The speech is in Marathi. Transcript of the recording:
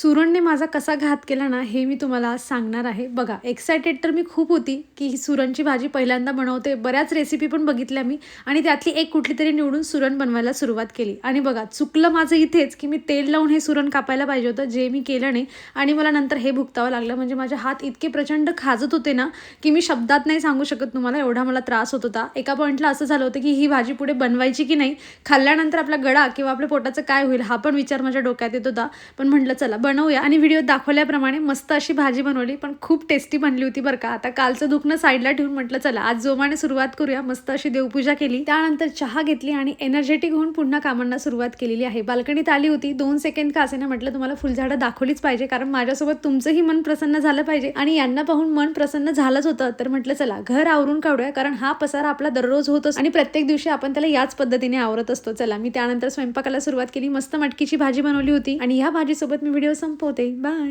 सुरणने माझा कसा घात केला ना हे मी तुम्हाला सांगणार आहे. बघा एक्सायटेड तर मी खूप होती की ही सुरणची भाजी पहिल्यांदा बनवते. बऱ्याच रेसिपी पण बघितल्या मी आणि त्यातली एक कुठली तरी निवडून सुरण बनवायला सुरुवात केली. आणि बघा चुकलं माझं इथेच की मी तेल लावून हे सुरण कापायला पाहिजे होतं जे मी केलं नाही. आणि मला नंतर हे भुगतावं लागलं. म्हणजे माझे हात इतके प्रचंड खाजत होते ना की मी शब्दात नाही सांगू शकत तुम्हाला एवढा मला त्रास होत होता. एका पॉईंटला असं झालं होतं की ही भाजी पुढे बनवायची की नाही खाल्ल्यानंतर आपला गळा किंवा आपल्या पोटाचं काय होईल हा पण विचार माझ्या डोक्यात येत होता. पण म्हटलं चला बनवूया. आणि व्हिडिओ दाखवल्याप्रमाणे मस्त अशी भाजी बनवली पण खूप टेस्टी बनली होती बरं का. आता कालचं दुखणं साईडला ठेवून म्हटलं चला आज जोमाने सुरुवात करूया. मस्त अशी देवपूजा केली. त्यानंतर चहा घेतली आणि एनर्जेटिक होऊन पुन्हा कामांना सुरुवात केलेली आहे. बाल्कनीत आली होती. दोन सेकंड का असेना म्हटलं तुम्हाला फुलझाडं दाखवलीच पाहिजे कारण माझ्यासोबत तुमचंही मन प्रसन्न झालं पाहिजे. आणि यांना पाहून मन प्रसन्न झालंच होतं. तर म्हटलं चला घर आवरून काढूया कारण हा पसारा आपला दररोज होत असतो आणि प्रत्येक दिवशी आपण त्याला याच पद्धतीने आवरत असतो. चला मी त्यानंतर स्वयंपाकाला सुरुवात केली. मस्त मटकीची भाजी बनवली होती. आणि ह्या भाजीसोबत मी व्हिडिओ ദിവസം പോതേ ബൈ